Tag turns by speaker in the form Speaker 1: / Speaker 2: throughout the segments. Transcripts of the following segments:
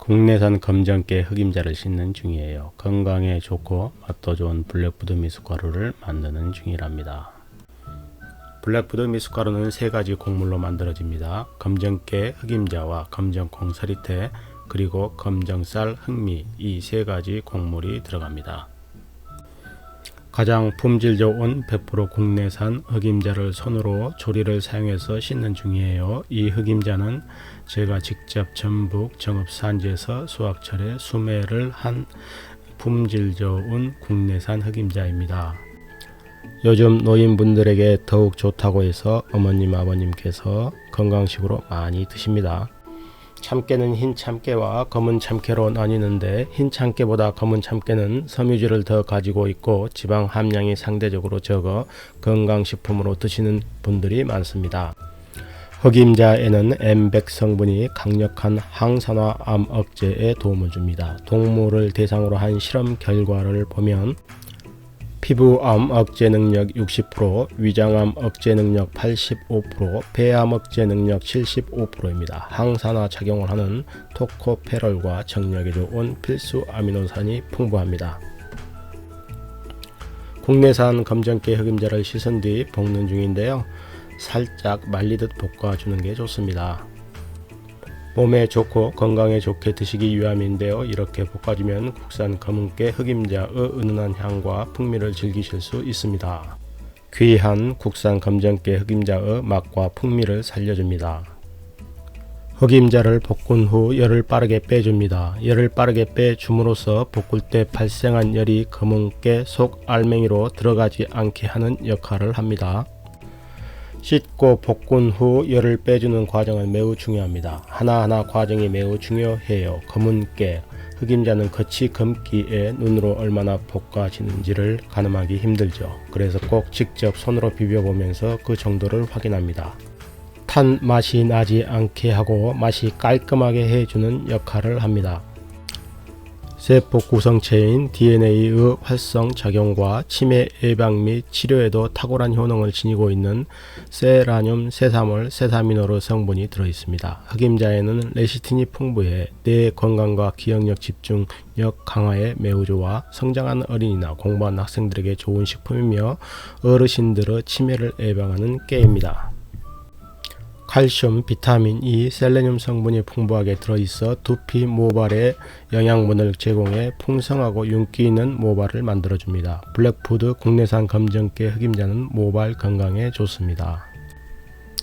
Speaker 1: 국내산 검정깨 흑임자를 씻는 중이에요. 건강에 좋고 맛도 좋은 블랙푸드 미숫가루를 만드는 중이랍니다. 블랙푸드 미숫가루는 세 가지 곡물로 만들어집니다. 검정깨 흑임자와 검정콩 서리태 그리고 검정쌀 흑미 이 세 가지 곡물이 들어갑니다. 가장 품질 좋은 100% 국내산 흑임자를 손으로 조리를 사용해서 씻는 중이에요. 이 흑임자는 제가 직접 전북 정읍산지에서 수확철에 수매를 한 품질 좋은 국내산 흑임자입니다. 요즘 노인분들에게 더욱 좋다고 해서 어머님 아버님께서 건강식으로 많이 드십니다. 참깨는 흰 참깨와 검은 참깨로 나뉘는데 흰 참깨보다 검은 참깨는 섬유질을 더 가지고 있고 지방 함량이 상대적으로 적어 건강식품으로 드시는 분들이 많습니다. 흑임자에는 엠백 성분이 강력한 항산화 암 억제에 도움을 줍니다. 동물을 대상으로 한 실험 결과를 보면 피부암 억제 능력 60%, 위장암 억제 능력 85%, 폐암 억제 능력 75%입니다. 항산화 작용을 하는 토코페롤과 정력에 좋은 필수 아미노산이 풍부합니다. 국내산 검정깨 흑임자를 씻은 뒤 볶는 중인데요. 살짝 말리듯 볶아주는 게 좋습니다. 몸에 좋고 건강에 좋게 드시기 위함인데요. 이렇게 볶아주면 국산 검은깨 흑임자의 은은한 향과 풍미를 즐기실 수 있습니다. 귀한 국산 검정깨 흑임자의 맛과 풍미를 살려줍니다. 흑임자를 볶은 후 열을 빠르게 빼줍니다. 열을 빠르게 빼줌으로써 볶을 때 발생한 열이 검은깨 속 알맹이로 들어가지 않게 하는 역할을 합니다. 씻고 볶은 후 열을 빼주는 과정은 매우 중요합니다. 하나하나 과정이 매우 중요해요. 검은 깨, 흑임자는 겉이 검기에 눈으로 얼마나 볶아지는지를 가늠하기 힘들죠. 그래서 꼭 직접 손으로 비벼보면서 그 정도를 확인합니다. 탄 맛이 나지 않게 하고 맛이 깔끔하게 해주는 역할을 합니다. 세포 구성체인 DNA의 활성 작용과 치매 예방 및 치료에도 탁월한 효능을 지니고 있는 세라늄 세사몰 세사미노르 성분이 들어 있습니다. 흑임자에는 레시틴이 풍부해 뇌 건강과 기억력 집중력 강화에 매우 좋아 성장한 어린이나 공부하는 학생들에게 좋은 식품이며 어르신들의 치매를 예방하는 깨입니다. 칼슘, 비타민 E, 셀레늄 성분이 풍부하게 들어있어 두피 모발에 영양분을 제공해 풍성하고 윤기 있는 모발을 만들어줍니다. 블랙푸드 국내산 검정깨 흑임자는 모발 건강에 좋습니다.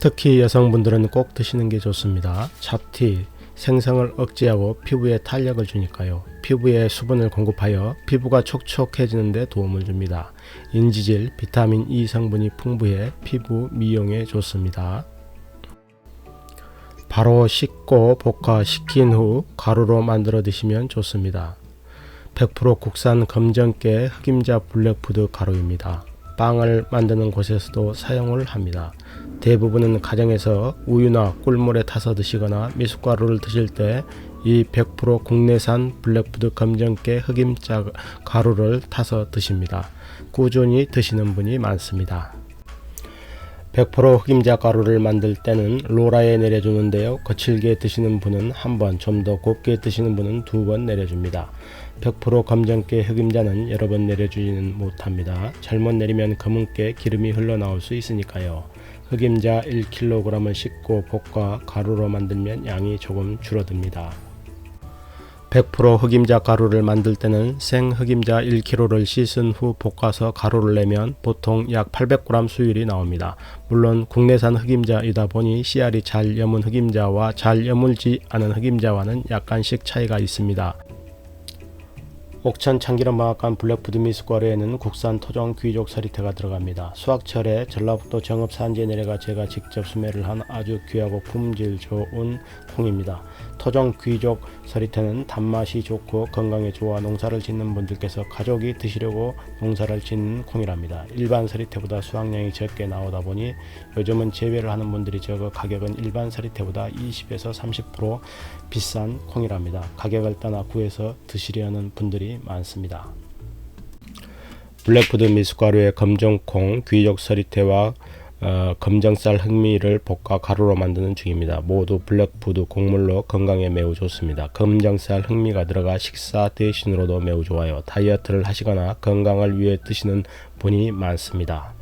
Speaker 1: 특히 여성분들은 꼭 드시는 게 좋습니다. 잡티, 생성을 억제하고 피부에 탄력을 주니까요. 피부에 수분을 공급하여 피부가 촉촉해지는 데 도움을 줍니다. 인지질, 비타민 E 성분이 풍부해 피부 미용에 좋습니다. 바로 씻고 식힌 후 가루로 만들어 드시면 좋습니다. 100% 국산 검정깨 흑임자 블랙푸드 가루입니다. 빵을 만드는 곳에서도 사용을 합니다. 대부분은 가정에서 우유나 꿀물에 타서 드시거나 미숫가루를 드실 때 이 100% 국내산 블랙푸드 검정깨 흑임자 가루를 타서 드십니다. 꾸준히 드시는 분이 많습니다. 100% 흑임자 가루를 만들 때는 로라에 내려주는데요. 거칠게 드시는 분은 한 번, 좀 더 곱게 드시는 분은 두 번 내려줍니다. 100% 검정깨 흑임자는 여러 번 내려주지는 못합니다. 잘못 내리면 검은깨 기름이 흘러나올 수 있으니까요. 흑임자 1kg을 씻고 볶아 가루로 만들면 양이 조금 줄어듭니다. 100% 흑임자 가루를 만들 때는 생 흑임자 1kg를 씻은 후 볶아서 가루를 내면 보통 약 800g 수율이 나옵니다. 물론 국내산 흑임자이다 보니 씨알이 잘 여문 흑임자와 잘 여물지 않은 흑임자와는 약간씩 차이가 있습니다. 옥천 참기름방앗간 블랙푸드 미숫가루에는 국산 토종 귀족 서리태가 들어갑니다. 수확철에 전라북도 정읍 산지에 내려가 제가 직접 수매를 한 아주 귀하고 품질 좋은 콩입니다. 토종 귀족 서리태는 단맛이 좋고 건강에 좋아 농사를 짓는 분들께서 가족이 드시려고 농사를 짓는 콩이랍니다. 일반 서리태보다 수확량이 적게 나오다 보니 요즘은 재배를 하는 분들이 적어 가격은 일반 서리태보다 20에서 30% 비싼 콩이랍니다. 가격을 떠나 구해서 드시려는 분들이 많습니다. 블랙푸드 미숫가루에 검정콩, 귀족 서리태와 어, 검정쌀 흑미를 볶아 가루로 만드는 중입니다. 모두 블랙푸드 곡물로 건강에 매우 좋습니다. 검정쌀 흑미가 들어가 식사 대신으로도 매우 좋아요. 다이어트를 하시거나 건강을 위해 드시는 분이 많습니다.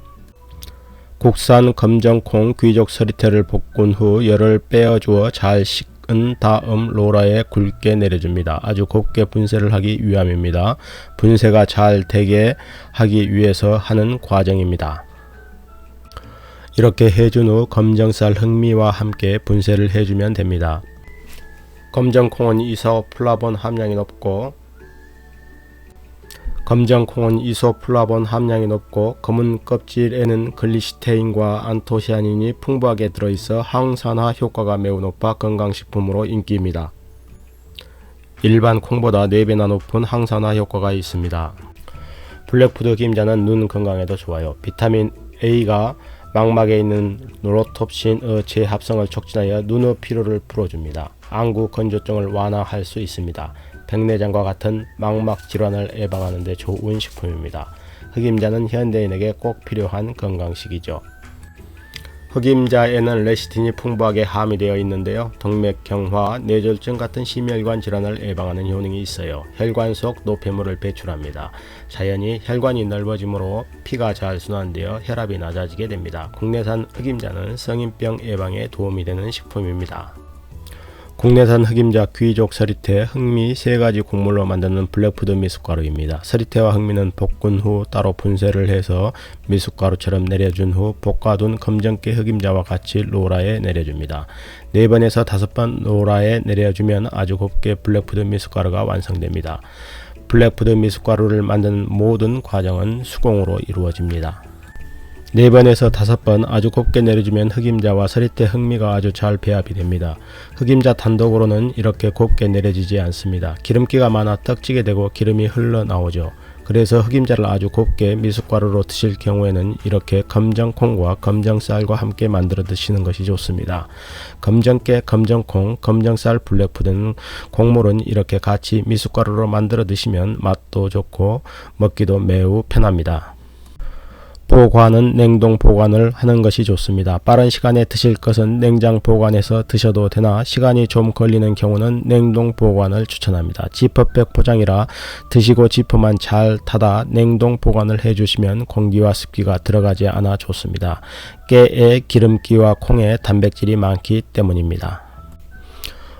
Speaker 1: 국산 검정콩 귀족 서리태를 볶은 후 열을 빼어주어 잘 식 은 다음 로라에 굵게 내려줍니다. 아주 곱게 분쇄를 하기 위함입니다. 분쇄가 잘 되게 하기 위해서 하는 과정입니다. 이렇게 해준 후 검정쌀 흑미와 함께 분쇄를 해주면 됩니다. 검정콩은 이소 플라본 함량이 높고 검정콩은 이소플라본 함량이 높고 검은 껍질에는 글리시테인과 안토시아닌이 풍부하게 들어있어 항산화 효과가 매우 높아 건강식품으로 인기입니다. 일반 콩보다 4배나 높은 항산화 효과가 있습니다. 블랙푸드 김자는 눈 건강에도 좋아요. 비타민 A가 망막에 있는 노로톱신의 재합성을 촉진하여 눈의 피로를 풀어줍니다. 안구 건조증을 완화할 수 있습니다. 백내장과 같은 망막 질환을 예방하는 데 좋은 식품입니다. 흑임자는 현대인에게 꼭 필요한 건강식이죠. 흑임자에는 레시틴이 풍부하게 함유되어 있는데요. 동맥경화, 뇌졸중 같은 심혈관 질환을 예방하는 효능이 있어요. 혈관 속 노폐물을 배출합니다. 자연히 혈관이 넓어지므로 피가 잘 순환되어 혈압이 낮아지게 됩니다. 국내산 흑임자는 성인병 예방에 도움이 되는 식품입니다. 국내산 흑임자 귀족 서리태, 흑미 세 가지 곡물로 만드는 블랙푸드 미숫가루입니다. 서리태와 흑미는 볶은 후 따로 분쇄를 해서 미숫가루처럼 내려준 후 볶아둔 검정깨 흑임자와 같이 로라에 내려줍니다. 네 번에서 다섯 번 로라에 내려주면 아주 곱게 블랙푸드 미숫가루가 완성됩니다. 블랙푸드 미숫가루를 만드는 모든 과정은 수공으로 이루어집니다. 네 번에서 다섯 번 아주 곱게 내려주면 흑임자와 서리태 흑미가 아주 잘 배합이 됩니다. 흑임자 단독으로는 이렇게 곱게 내려지지 않습니다. 기름기가 많아 떡지게 되고 기름이 흘러나오죠. 그래서 흑임자를 아주 곱게 미숫가루로 드실 경우에는 이렇게 검정콩과 검정쌀과 함께 만들어 드시는 것이 좋습니다. 검정깨, 검정콩, 검정쌀 블랙푸드는 곡물은 이렇게 같이 미숫가루로 만들어 드시면 맛도 좋고 먹기도 매우 편합니다. 보관은 냉동 보관을 하는 것이 좋습니다. 빠른 시간에 드실 것은 냉장 보관해서 드셔도 되나 시간이 좀 걸리는 경우는 냉동 보관을 추천합니다. 지퍼백 포장이라 드시고 지퍼만 잘 닫아 냉동 보관을 해주시면 공기와 습기가 들어가지 않아 좋습니다. 깨에 기름기와 콩에 단백질이 많기 때문입니다.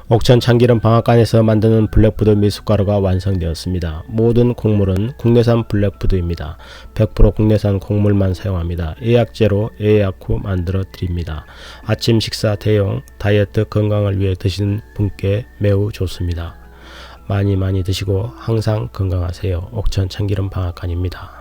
Speaker 1: 옥천 참기름 방앗간에서 만드는 블랙푸드 미숫가루가 완성되었습니다. 모든 곡물은 국내산 블랙푸드입니다. 100% 국내산 곡물만 사용합니다. 예약제로 예약 후 만들어 드립니다. 아침 식사 대용 다이어트 건강을 위해 드시는 분께 매우 좋습니다. 많이 많이 드시고 항상 건강하세요. 옥천 참기름 방앗간입니다.